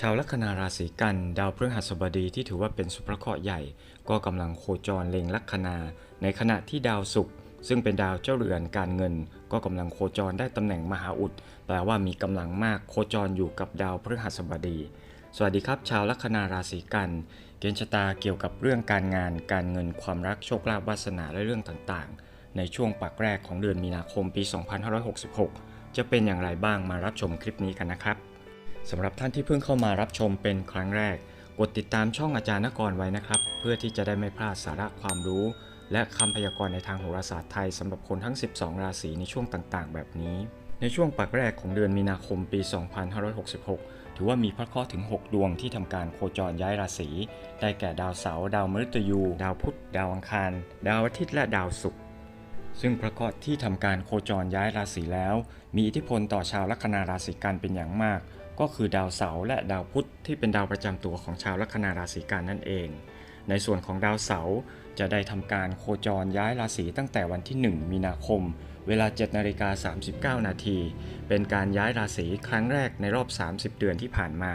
ชาวลัคนาราศีกัน ดาวพฤหัสบดีที่ถือว่าเป็นสุภเคราะห์ใหญ่ ก็กำลังโคจรเล็งลัคนา ในขณะที่ดาวศุกร์ซึ่งเป็นดาวเจ้าเรือนการเงิน ก็กำลังโคจรได้ตำแหน่งมหาอุดแปลว่ามีกำลังมากโคจรอยู่กับดาวพฤหัสบดี สวัสดีครับ ชาวลัคนาราศีกัน เกณฑ์ชะตาเกี่ยวกับเรื่องการงาน การเงินความรักโชคลาภวาสนาและเรื่องต่างๆ ในช่วงปักแรกของเดือนมีนาคมปี 2566 จะเป็นอย่างไรบ้างมารับชมคลิปนี้กันนะครับ สำหรับท่านที่เพิ่งเข้ามารับชมเป็นครั้งแรก กดติดตามช่องอาจารย์นกรไว้นะครับ เพื่อที่จะได้ไม่พลาดสาระความรู้ และคำพยากรณ์ในทางโหราศาสตร์ไทยสำหรับคนทั้ง 12 ราศีในช่วงต่างๆ แบบนี้ ในช่วงปักแรกของเดือนมีนาคมปี 2566 ถือว่ามีพระเคราะห์ถึง 6 ดวงที่ทำการโคจรย้ายราศี ได้แก่ดาวเสาร์ดาวมฤตยู ดาวพุธ ดาวอังคาร ดาวอาทิตย์และดาวศุกร์ซึ่งพระเคราะห์ที่ทำการโคจรย้ายราศีแล้ว มีอิทธิพลต่อชาวลัคนาราศีกันเป็นอย่างมาก ก็คือดาวเสาร์และดาวพุธที่เป็นดาวประจำตัวของชาวลัคนาราศีกันนั่นเอง ในส่วนของดาวเสาร์จะได้ทำการโคจรย้ายราศีตั้งแต่วันที่ 1 มีนาคม เวลา7นาฬิกา39 นาที เป็นการย้ายราศีครั้งแรกในรอบ 30 เดือนที่ผ่านมา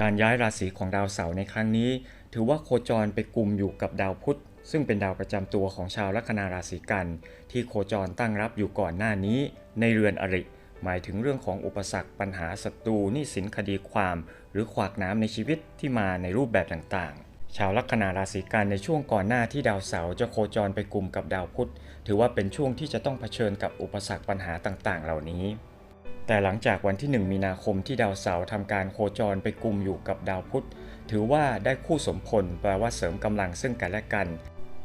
การย้ายราศีของดาวเสาร์ในครั้งนี้ ถือว่าโคจรไปกลุ่มอยู่กับดาวพุธซึ่งเป็นดาวประจำตัวของชาวลัคนาราศีกัน ที่โคจรตั้งรับอยู่ก่อนหน้านี้ในเรือนอริ หมายถึงเรื่องของอุปสรรคปัญหาศัตรูหนี้สินคดีความ หรือขวากน้ำในชีวิตที่มาในรูปแบบต่างๆ ชาวลัคนาราศีกันในช่วงก่อนหน้าที่ดาวเสาร์จะโคจรไปกลุ่มกับดาวพุธ ถือว่าเป็นช่วงที่จะต้องเผชิญกับอุปสรรคปัญหาต่างๆ เหล่านี้ แต่หลังจากวันที่ 1 มีนาคมที่ดาวเสาร์ทำการโคจรไปกลุ่มอยู่กับดาวพุธ ถือว่าได้คู่สมพลแปลว่าเสริมกำลังซึ่งกันและกัน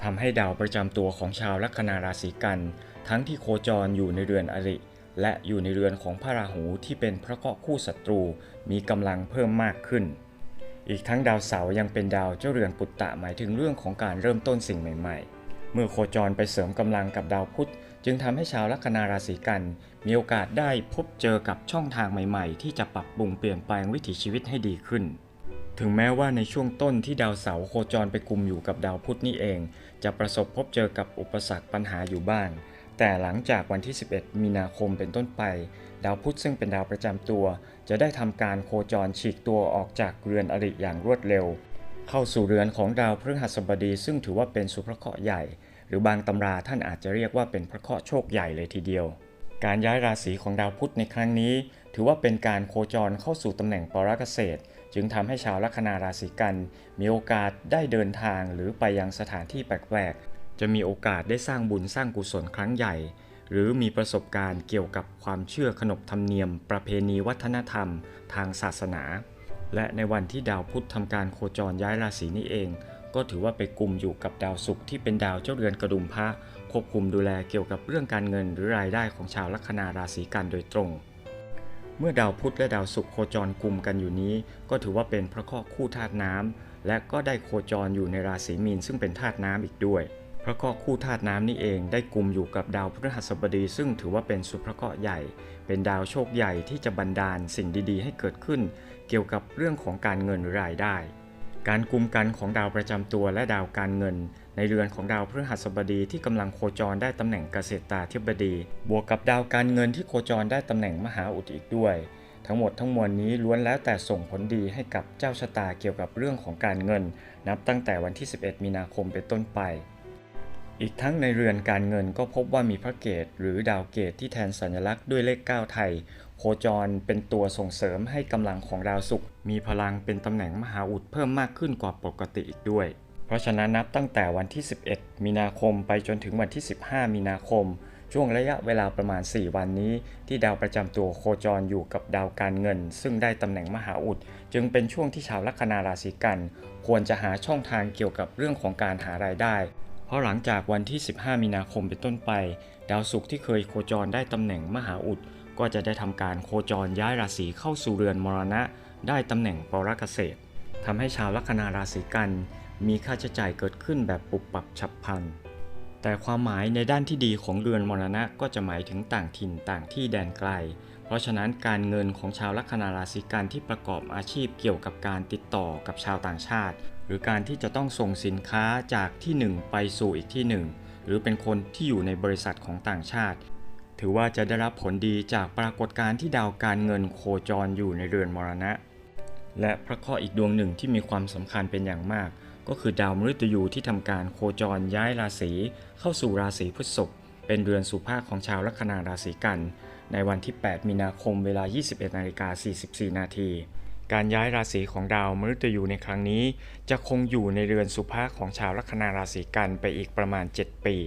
ทำให้ดาวประจำตัวของชาวลัคนาราศีกัน ทั้งที่โคจรอยู่ในเรือนอริ และอยู่ในเรือนของพระราหูที่เป็นพระเคราะห์คู่ศัตรูมีกำลังเพิ่มมากขึ้น อีกทั้งดาวเสาร์ยังเป็นดาวเจ้าเรือนปุตตะหมายถึงเรื่องของการเริ่มต้นสิ่งใหม่ ๆ เมื่อโคจรไปเสริมกำลังกับดาวพุธจึงทำให้ชาวลัคนาราศีกัน มีโอกาสได้พบเจอกับช่องทางใหม่ๆ ที่จะปรับปรุงเปลี่ยนแปลงวิถีชีวิตให้ดีขึ้น ถึงแม้ว่าในช่วงต้นที่ดาวเสาร์โคจรไปกลุ่มอยู่กับดาวพุธนี่เอง จะประสบพบเจอกับอุปสรรคปัญหาอยู่บ้าง แต่หลังจากวันที่ 11 มีนาคมเป็นต้นไป ดาวพุธซึ่งเป็นดาวประจำตัว จะได้ทำการโคจรฉีกตัวออกจากเรือนอริอย่างรวดเร็ว เข้าสู่เรือนของดาวพฤหัสบดี ซึ่งถือว่าเป็นสุภเคราะห์ใหญ่ หรือบางตำราท่านอาจจะเรียกว่าเป็นพระเคราะห์โชคใหญ่เลยทีเดียว การย้ายราศีของดาวพุธในครั้งนี้ ถือว่าเป็นการโคจรเข้าสู่ตำแหน่งปรากเกษตรจึงทำให้ชาวลัคนาราศีกัน มีโอกาสได้เดินทางหรือไปยังสถานที่แปลกๆ จะมีโอกาสได้สร้างบุญสร้างกุศลครั้งใหญ่ หรือมีประสบการณ์เกี่ยวกับความเชื่อขนบธรรมเนียม ประเพณีวัฒนธรรม ทางศาสนา และในวันที่ดาวพุธทำการโคจรย้ายราศีนี้เอง ก็ถือว่าไปกลุ่มอยู่กับดาวศุกร์ที่เป็นดาวเจ้าเรือนกระดุมพระควบคุมดูแลเกี่ยวกับเรื่องการเงินหรือรายได้ของชาวลัคนาราศีกันโดยตรงเมื่อดาวพุธและดาวศุกร์โคจรกลุ่มกันอยู่นี้ ก็ถือว่าเป็นพระเคราะห์คู่ธาตุน้ำและก็ได้โคจรอยู่ในราศีมีนซึ่งเป็นธาตุน้ำอีกด้วย พระเคราะห์คู่ธาตุน้ำนี่เองได้กลุ่มอยู่กับดาวพฤหัสบดี ซึ่งถือว่าเป็นสุภเคราะห์ใหญ่ เป็นดาวโชคใหญ่ที่จะบันดาลสิ่งดีๆ ให้เกิดขึ้น เกี่ยวกับเรื่องของการเงินหรือรายได้ การกลุ่มกันของดาวประจำตัวและดาวการเงิน ในเรือนของดาวพฤหัสบดีที่กำลังโคจรได้ตำแหน่งเกษตราธิบดี บวกกับดาวการเงินที่โคจรได้ตำแหน่งมหาอุดอีกด้วย ทั้งหมดทั้งมวลนี้ล้วนแล้วแต่ส่งผลดีให้กับเจ้าชะตาเกี่ยวกับเรื่องของการเงิน นับตั้งแต่วันที่ 11 มีนาคมเป็นต้นไป อีกทั้งในเรือนการเงินก็พบว่ามีพระเกตหรือดาวเกตที่แทนสัญลักษณ์ด้วยเลข 9 ไทย โคจรเป็นตัวส่งเสริมให้กำลังของดาวศุกร์มีพลังเป็นตำแหน่งมหาอุดเพิ่มมากขึ้นกว่าปกติอีกด้วย เพราะฉะนั้นนับตั้งแต่วันที่ 11 มีนาคมไปจนถึงวันที่ 15 มีนาคม ช่วงระยะเวลาประมาณ 4 วันนี้ ที่ดาวประจำตัวโคจรอยู่กับดาวการเงิน ซึ่งได้ตำแหน่งมหาอุด จึงเป็นช่วงที่ชาวลัคนาราศีกัน ควรจะหาช่องทางเกี่ยวกับเรื่องของการหารายได้ เพราะหลังจากวันที่ 15 มีนาคมเป็นต้นไป ดาวศุกร์ที่เคยโคจรได้ตำแหน่งมหาอุด ก็จะได้ทำการโคจรย้ายราศีเข้าสู่เรือนมรณะ ได้ตำแหน่งปรกเกษตรทำให้ชาวลัคนาราศีกัน มีค่าใช้จ่ายเกิดขึ้นแบบปุบปับฉับพลัน แต่ความหมายในด้านที่ดีของเรือนมรณะก็จะหมายถึงต่างถิ่นต่างที่แดนไกล เพราะฉะนั้นการเงินของชาวลัคนาราศีกันที่ประกอบอาชีพเกี่ยวกับการติดต่อกับชาวต่างชาติ หรือการที่จะต้องส่งสินค้าจากที่หนึ่งไปสู่อีกที่หนึ่งหรือเป็นคนที่อยู่ในบริษัทของต่างชาติ ถือว่าจะได้รับผลดีจากปรากฏการณ์ที่ดาวการเงินโคจรอยู่ในเรือนมรณะ และพระเคราะห์อีกดวงหนึ่งที่มีความสำคัญเป็นอย่างมาก ก็คือดาวมฤตยูที่ทำการโคจรย้ายราศีเข้าสู่ราศีพฤษภเป็นเรือนสุภาคของชาวลัคนาราศีกัน ในวันที่ 8 มีนาคมเวลา 21นาฬิกา44 นาที การย้ายราศีของดาวมฤตยูในครั้งนี้ จะคงอยู่ในเรือนสุภาของชาวลัคนาราศีกันไปอีกประมาณ 7 ปี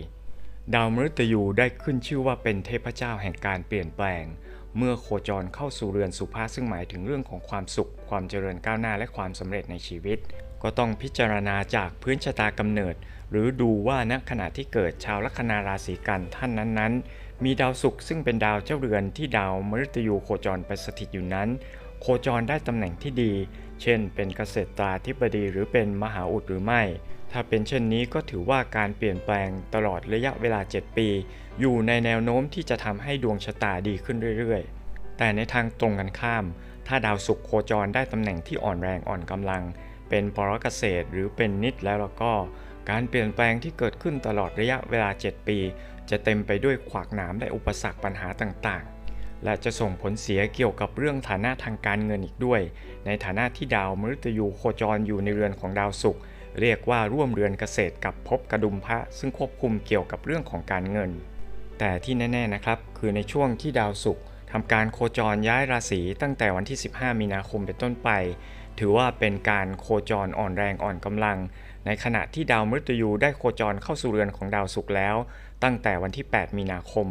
ดาวมฤตยูได้ขึ้นชื่อว่าเป็นเทพเจ้าแห่งการเปลี่ยนแปลง เมื่อโคจรเข้าสู่เรือนสุภาซึ่งหมายถึงเรื่องของความสุข ความเจริญก้าวหน้าและความสำเร็จในชีวิต ก็ต้องพิจารณาจากพื้นชะตากำเนิด หรือดูว่าณขณะที่เกิดชาวลัคนาราศีกันท่านนั้นๆมีดาวศุกร์ซึ่งเป็นดาวเจ้าเรือนที่ดาวมฤตยูโคจรไปสถิตอยู่นั้น โคจรได้ตำแหน่งที่ดี เช่น เป็นเกษตราธิบดีหรือเป็นมหาอุดหรือไม่ ถ้าเป็นเช่นนี้ก็ถือว่าการเปลี่ยนแปลงตลอดระยะเวลา 7 ปี อยู่ในแนวโน้มที่จะทำให้ดวงชะตาดีขึ้นเรื่อยๆ แต่ในทางตรงกันข้าม ถ้าดาวศุกร์โคจรได้ตำแหน่งที่อ่อนแรงอ่อนกำลัง เป็นปรเกษตรหรือเป็นนิดแล้วแล้วก็การเปลี่ยนแปลงที่เกิดขึ้นตลอดระยะเวลา 7 ปี จะเต็มไปด้วยขวากหนามและอุปสรรคปัญหาต่างๆ และจะส่งผลเสียเกี่ยวกับเรื่องฐานะทางการเงินอีกด้วย ในฐานะที่ดาวมฤตยูโคจรอยู่ในเรือนของดาวศุกร์เรียกว่าร่วมเรือนเกษตรกับภพกระดุมพระ ซึ่งควบคุมเกี่ยวกับเรื่องของการเงิน แต่ที่แน่ๆนะครับ คือในช่วงที่ดาวศุกร์ทำการโคจรย้ายราศีตั้งแต่วันที่ 15 มีนาคมเป็นต้นไป ถือว่าเป็นการโคจรอ่อนแรงอ่อนกำลัง ในขณะที่ดาวมฤตยูได้โคจรเข้าสู่เรือนของดาวศุกร์แล้ว ตั้งแต่วันที่ 8 มีนาคม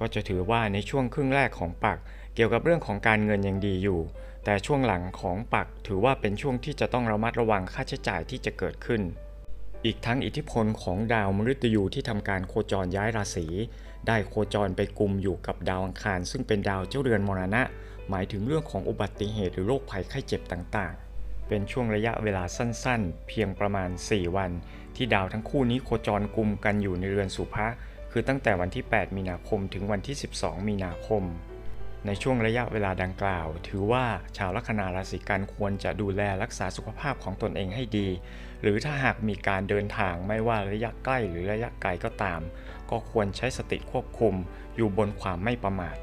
ก็จะถือว่าในช่วงครึ่งแรกของปัก เกี่ยวกับเรื่องของการเงินยังดีอยู่ แต่ช่วงหลังของปักถือว่าเป็นช่วงที่จะต้องระมัดระวังค่าใช้จ่ายที่จะเกิดขึ้น อีกทั้งอิทธิพลของดาวมฤตยูที่ทำการโคจรย้ายราศีได้โคจรไปกลุ่มอยู่กับดาวอังคาร ซึ่งเป็นดาวเจ้าเรือนมรณะ หมายถึงเรื่องของอุบัติเหตุหรือโรคภัยไข้เจ็บต่างๆ เป็นช่วงระยะเวลาสั้นๆ เพียงประมาณ 4 วัน ที่ดาวทั้งคู่นี้โคจรกลุ่มกันอยู่ในเรือนสุภะ คือตั้งแต่วันที่ 8 มีนาคมถึงวันที่ 12 มีนาคม ในช่วงระยะเวลาดังกล่าว ถือว่าชาวลัคนาราศีกันควรจะดูแลรักษาสุขภาพของตนเองให้ดี หรือถ้าหากมีการเดินทางไม่ว่าระยะใกล้หรือระยะไกลก็ตาม ก็ควรใช้สติควบคุมอยู่บนความไม่ประมาท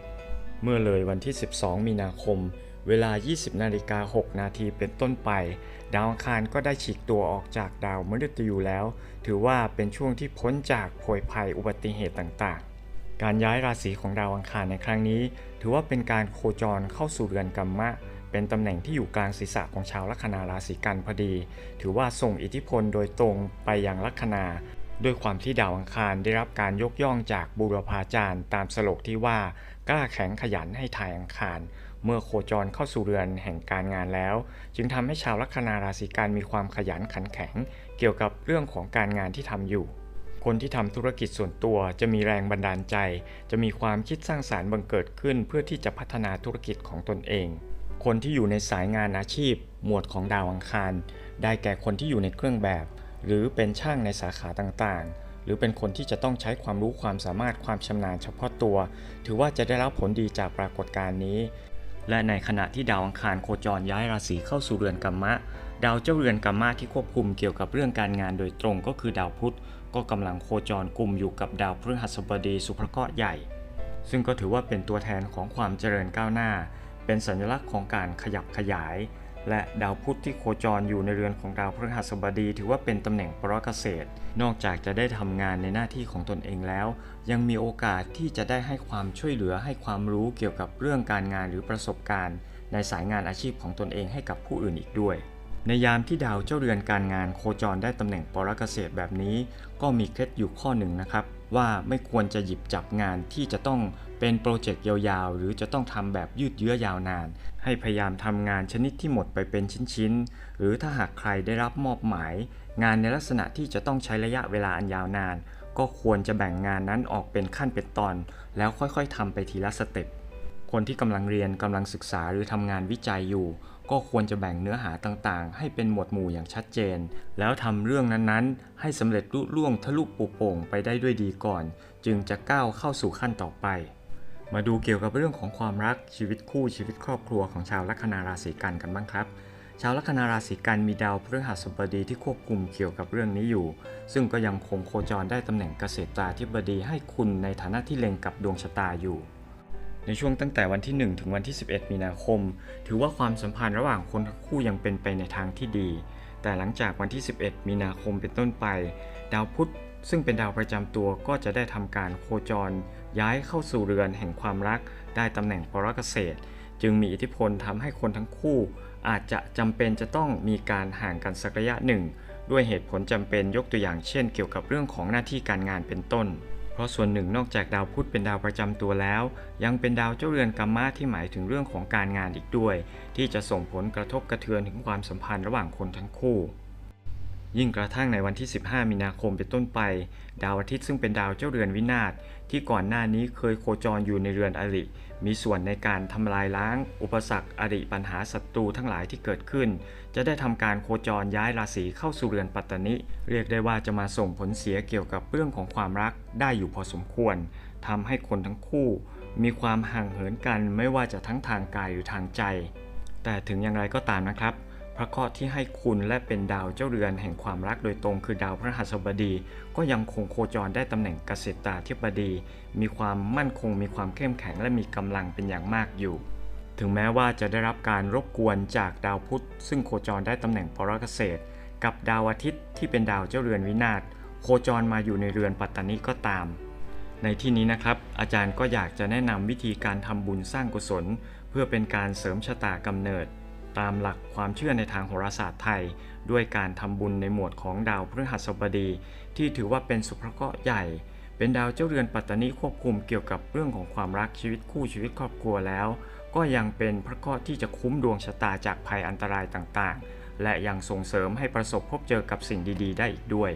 เมื่อเลยวันที่ 12 มีนาคม เวลา 20 นาฬิกา 6 นาทีเป็นต้นไป ดาวอังคารก็ได้ฉีกตัวออกจากดาวมฤตยูแล้ว ถือว่าเป็นช่วงที่พ้นจากโผยภัยอุบัติเหตุต่างๆ การย้ายราศีของดาวอังคารในครั้งนี้ ถือว่าเป็นการโคจรเข้าสู่เรือนกัมมะ เป็นตำแหน่งที่อยู่กลางศีรษะของชาวลัคนาราศีกันพอดี ถือว่าส่งอิทธิพลโดยตรงไปยังลัคนาด้วยความที่ดาวอังคารได้รับการยกย่องจากบูรพาจารย์ ตามสโลกที่ว่ากล้าแข็งขยันให้ทายอังคาร เมื่อโคจรเข้าสู่เรือนแห่งการงานแล้ว จึงทำให้ชาวลัคนาราศีกันมีความขยันขันแข็ง เกี่ยวกับเรื่องของการงานที่ทำอยู่ คนที่ทำธุรกิจส่วนตัวจะมีแรงบันดาลใจ จะมีความคิดสร้างสารรค์บังเกิดขึ้นเพื่อที่จะพัฒนาธุรกิจของตนเอง คนที่อยู่ในสายงานอาชีพ หมวดของดาวอังคาร ได้แก่คนที่อยู่ในเครื่องแบบ หรือเป็นช่างในสาขาต่างๆหรือเป็นคนที่จะต้องใช้ความรู้ความสามารถความชำนาญเฉพาะตัว ถือว่าจะได้รับผลดีจากปรากฏการณ์นี้ และในขณะที่ดาวอังคารโคจรย้ายราศีเข้าสู่เรือนกัมมะ ดาวเจ้าเรือนกัมมะที่ควบคุมเกี่ยวกับเรื่องการงานโดยตรงก็คือดาวพุธก็กำลังโคจรกลุ่มอยู่กับดาวพฤหัสบดีสุภเคราะห์ใหญ่ ซึ่งก็ถือว่าเป็นตัวแทนของความเจริญก้าวหน้า เป็นสัญลักษณ์ของการขยับขยาย และดาวพุธที่โคจรอยู่ในเรือนของดาวพฤหัสบดี ถือว่าเป็นตำแหน่งปรเกษตร นอกจากจะได้ทำงานในหน้าที่ของตนเองแล้ว ยังมีโอกาสที่จะได้ให้ความช่วยเหลือให้ความรู้เกี่ยวกับเรื่องการงานหรือประสบการณ์ ในสายงานอาชีพของตนเองให้กับผู้อื่นอีกด้วย ในยามที่ดาวเจ้าเรือนการงานโคจรได้ตำแหน่งปรเกษตรแบบนี้ ก็มีเคล็ดอยู่ข้อหนึ่งนะครับว่าไม่ควรจะหยิบจับงานที่จะต้อง เป็นโปรเจกต์ยาวๆ หรือจะต้องทำแบบยืดเยื้อยาวนาน ให้พยายามทำงานชนิดที่หมดไปเป็นชิ้นๆ หรือถ้าหากใครได้รับมอบหมาย งานในลักษณะที่จะต้องใช้ระยะเวลาอันยาวนาน ก็ควรจะแบ่งงานนั้นออกเป็นขั้นเป็นตอน แล้วค่อยๆทำไปทีละสเต็ปคนที่กำลังเรียนกำลังศึกษาหรือทำงานวิจัยอยู่ ก็ควรจะแบ่งเนื้อหาต่างๆ ให้เป็นหมวดหมู่อย่างชัดเจน แล้วทำเรื่องนั้นๆ ให้สำเร็จลุล่วงทะลุปุโป่งไปได้ด้วยดีก่อน จึงจะก้าวเข้าสู่ขั้นต่อไป มาดูเกี่ยวกับเรื่องของความรักชีวิตคู่ชีวิตครอบครัวของชาวลัคนาราศีกันกันบ้างครับ ชาวลัคนาราศีกันมีดาวพฤหัสบดีที่ควบคุมเกี่ยวกับเรื่องนี้อยู่ ซึ่งก็ยังคงโคจรได้ตำแหน่งเกษตราธิบดีให้คุณในฐานะที่เล็งกับดวงชะตาอยู่ ในช่วงตั้งแต่วันที่ 1 ถึงวันที่ 11 มีนาคม ถือว่าความสัมพันธ์ระหว่างคนทั้งคู่ยังเป็นไปในทางที่ดี แต่หลังจากวันที่ 11 มีนาคมเป็นต้นไป ดาวพุธซึ่งเป็นดาวประจำตัวก็จะได้ทำการโคจร ย้ายเข้าสู่เรือนแห่งความรัก ได้ตำแหน่งปรเกษตร จึงมีอิทธิพลทำให้คนทั้งคู่ อาจจะจำเป็นจะต้องมีการห่างกันสักระยะหนึ่ง ด้วยเหตุผลจำเป็นยกตัวอย่างเช่น เกี่ยวกับเรื่องของหน้าที่การงานเป็นต้น เพราะส่วนหนึ่งนอกจากดาวพุธเป็นดาวประจำตัวแล้ว ยังเป็นดาวเจ้าเรือนกัมมะที่หมายถึงเรื่องของการงานอีกด้วย ที่จะส่งผลกระทบกระเทือนถึงความสัมพันธ์ระหว่างคนทั้งคู่ ยิ่งกระทั่งในวันที่ 15 มีนาคมเป็นต้นไป ดาวอาทิตย์ซึ่งเป็นดาวเจ้าเรือนวินาศที่ก่อนหน้านี้เคยโคจรอยู่ในเรือนอริ มีส่วนในการทำลายล้าง อุปสรรคอริปัญหาศัตรูทั้งหลายที่เกิดขึ้น จะได้ทำการโคจรย้ายราศีเข้าสู่เรือนปัตตนิ เรียกได้ว่าจะมาส่งผลเสียเกี่ยวกับเรื่องของความรักได้อยู่พอสมควรทำให้คนทั้งคู่ มีความห่างเหินกันไม่ว่าจะทั้งทางกายหรือทางใจ แต่ถึงอย่างไรก็ตามนะครับ พระเคราะห์ที่ให้คุณและเป็นดาวเจ้าเรือนแห่งความรักโดยตรงคือดาวพระหัสบดี ก็ยังคงโคจรได้ตำแหน่งเกษตราธิบดี มีความมั่นคงมีความเข้มแข็งและมีกำลังเป็นอย่างมากอยู่ ถึงแม้ว่าจะได้รับการรบกวนจากดาวพุธซึ่งโคจรได้ตำแหน่งปรเกษตร กับดาวอาทิตย์ที่เป็นดาวเจ้าเรือนวินาศโคจรมาอยู่ในเรือนปัตตานิก็ตาม ในที่นี้นะครับ อาจารย์ก็อยากจะแนะนำวิธีการทำบุญสร้างกุศล เพื่อเป็นการเสริมชะตากำเนิด ตามหลักความเชื่อในทางโหราศาสตร์ไทย ด้วยการทำบุญในหมวดของดาวพฤหัสบดี ที่ถือว่าเป็นสุภเคราะห์ใหญ่ เป็นดาวเจ้าเรือนปัตตานิควบคุมเกี่ยวกับเรื่องของความรักชีวิตคู่ชีวิตครอบครัวแล้ว ก็ยังเป็นพระเคราะห์ที่จะคุ้มดวงชะตาจากภัยอันตรายต่างๆ และยังส่งเสริมให้ประสบพบเจอกับสิ่งดีๆ ได้อีกด้วย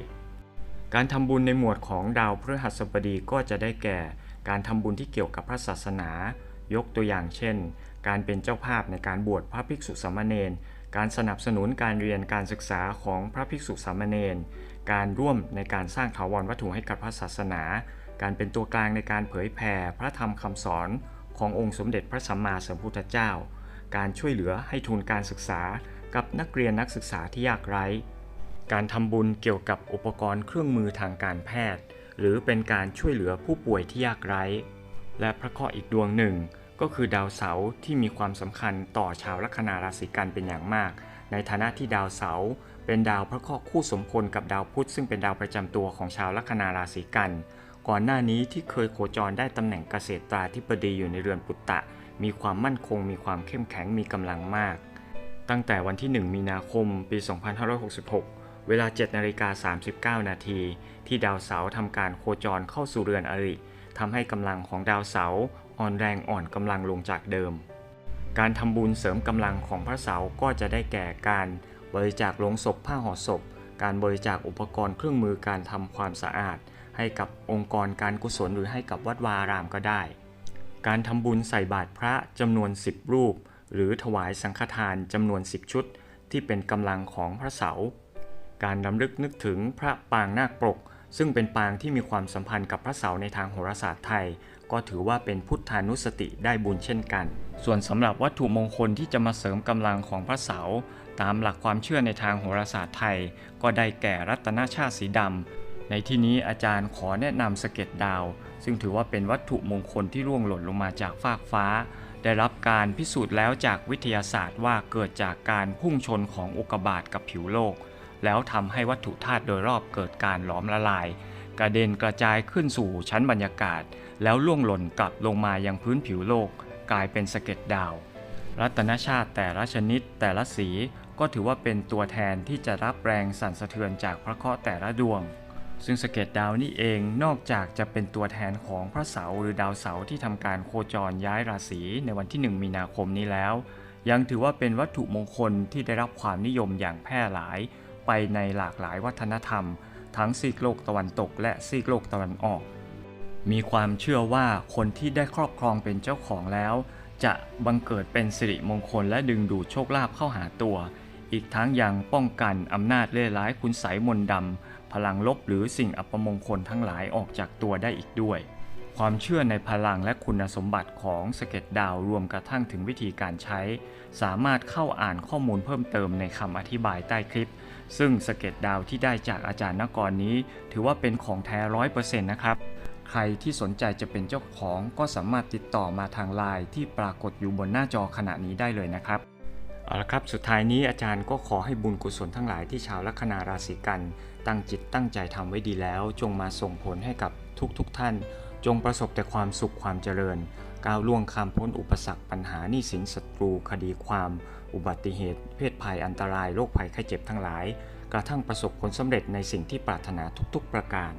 การทำบุญในหมวดของดาวพฤหัสบดีก็จะได้แก่ การทำบุญที่เกี่ยวกับพระศาสนา ยกตัวอย่างเช่น การเป็นเจ้าภาพในการบวชพระภิกษุสามเณรการสนับสนุนการเรียนการศึกษาของพระภิกษุสามเณรการร่วมในการสร้างถาวรวัตถุให้กับพระศาสนา การเป็นตัวกลางในการเผยแผ่พระธรรมคำสอนขององค์สมเด็จพระสัมมาสัมพุทธเจ้า การช่วยเหลือให้ทุนการศึกษากับนักเรียนนักศึกษาที่ยากไร้ การทำบุญเกี่ยวกับอุปกรณ์เครื่องมือทางการแพทย์ หรือเป็นการช่วยเหลือผู้ป่วยที่ยากไร้ และพระเคราะห์อีกดวงหนึ่ง ก็คือดาวเสาร์ที่มีความสำคัญต่อชาวลัคนาราศีกันเป็นอย่างมาก ในฐานะที่ดาวเสาร์เป็นดาวพระเคราะห์คู่สมพลกับดาวพุธซึ่งเป็นดาวประจำตัวของชาวลัคนาราศีกัน ก่อนหน้านี้ที่เคยโคจรได้ตำแหน่งเกษตราธิบดีอยู่ในเรือนปุตตะ มีความมั่นคง มีความเข้มแข็งมีกำลังมาก ตั้งแต่วันที่ 1 มีนาคม ปี 2566 เวลา7นาฬิกา39 นาทีที่ดาวเสาร์ทำการโคจรเข้าสู่เรือนอริทำให้กำลังของดาวเสาร์ อ่อนแรงอ่อนกำลังลงจากเดิม การทำบุญเสริมกำลังของพระเสาก็จะได้แก่การบริจาคลงศพผ้าห่อศพ การบริจาคอุปกรณ์เครื่องมือการทำความสะอาด ให้กับองค์กรการกุศลหรือให้กับวัดวาอารามก็ได้ การทำบุญใส่บาตรพระจำนวน 10 รูป หรือถวายสังฆทานจำนวน 10 ชุด ที่เป็นกำลังของพระเสา การรำลึกนึกถึงพระปางนาคปรกซึ่งเป็นปางที่มีความสัมพันธ์กับพระเสาในทางโหราศาสตร์ไทย ก็ถือว่าเป็นพุทธานุสติได้บุญเช่นกัน ส่วนสำหรับวัตถุมงคลที่จะมาเสริมกำลังของพระเสาตามหลักความเชื่อในทางโหราศาสตร์ไทย ก็ได้แก่รัตนชาติสีดำในที่นี้อาจารย์ขอแนะนำสเก็ดดาว ซึ่งถือว่าเป็นวัตถุมงคลที่ร่วงหล่นลงมาจากฟากฟ้า ได้รับการพิสูจน์แล้วจากวิทยาศาสตร์ว่าเกิดจากการพุ่งชนของอุกกาบาตกับผิวโลก แล้วทำให้วัตถุธาตุโดยรอบเกิดการหลอมละลาย กระเด็นกระจายขึ้นสู่ชั้นบรรยากาศ แล้วล่วงหล่นกลับลงมายังพื้นผิวโลก กลายเป็นสะเก็ดดาว รัตนชาติแต่ละชนิดแต่ละสีก็ถือว่าเป็นตัวแทนที่จะรับแรงสั่นสะเทือนจากพระเคราะห์แต่ละดวง ซึ่งสะเก็ดดาวนี่เองนอกจากจะเป็นตัวแทนของพระเสาร์หรือดาวเสาร์ที่ทำการโคจรย้ายราศีในวันที่ 1 มีนาคมนี้แล้ว ยังถือว่าเป็นวัตถุมงคลที่ได้รับความนิยมอย่างแพร่หลาย ไปในหลากหลายวัฒนธรรม ทั้งซีกโลกตะวันตก และซีกโลกตะวันออก มีความเชื่อว่าคนที่ได้ครอบครองเป็นเจ้าของแล้ว จะบังเกิดเป็นสิริมงคลและดึงดูดโชคลาภเข้าหาตัว อีกทั้งยังป้องกันอำนาจเล่ห์ร้ายคุณไสยมนต์ดำพลังลบหรือสิ่งอัปมงคลทั้งหลายออกจากตัวได้อีกด้วยความเชื่อในพลังและคุณสมบัติของสเก็ดดาวรวมกระทั่งถึงวิธีการใช้ สามารถเข้าอ่านข้อมูลเพิ่มเติมในคำอธิบายใต้คลิป ซึ่งสเก็ดดาวที่ได้จากอาจารย์นกรนี้ ถือว่าเป็นของแท้ร้อยเปอร์เซ็นต์นะครับใใครที่สนใจจะเป็นเจ้าของก็สามารถติดต่อมาทางไลน์ที่ปรากฏอยู่บนหน้าจอขณะนี้ได้เลยนะครับเอาละครับ สุดท้ายนี้อาจารย์ก็ขอให้บุญกุศลทั้งหลายที่ชาวลัคนาราศีกัน ตั้งจิตตั้งใจทำไว้ดีแล้ว จงมาส่งผลให้กับทุกๆทท่าน จงประสบแต่ความสุขความเจริญ ก้าวล่วงข้ามพ้นอุปสรรคปัญหาหนี้สินศัตรูคดีความ อุบัติเหตุ เพศภัยอันตรายโรคภัยไข้เจ็บทั้งหลาย กระทั่งประสบผลสำเร็จในสิ่งที่ปรารถนาทุกๆประการ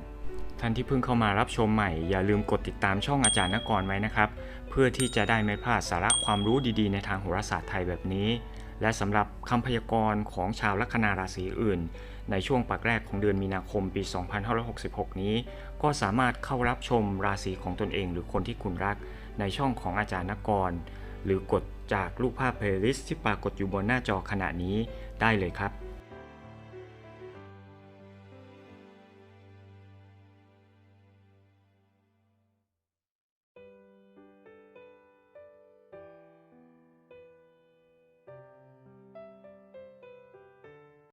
ท่านที่เพิ่งเข้ามารับชมใหม่ อย่าลืมกดติดตามช่องอาจารย์นกรไว้นะครับ เพื่อที่จะได้ไม่พลาดสาระความรู้ดีๆ ในทางโหราศาสตร์ไทยแบบนี้ และสำหรับคำพยากรณ์ของชาวลัคนาราศีอื่น ในช่วงปักแรกของเดือนมีนาคมปี 2566 นี้ ก็สามารถเข้ารับชมราศีของตนเอง หรือคนที่คุณรักในช่องของอาจารย์นกร หรือกดจากรูปภาพเพลย์ลิสต์ที่ปรากฏอยู่บนหน้าจอขณะนี้ได้เลยครับ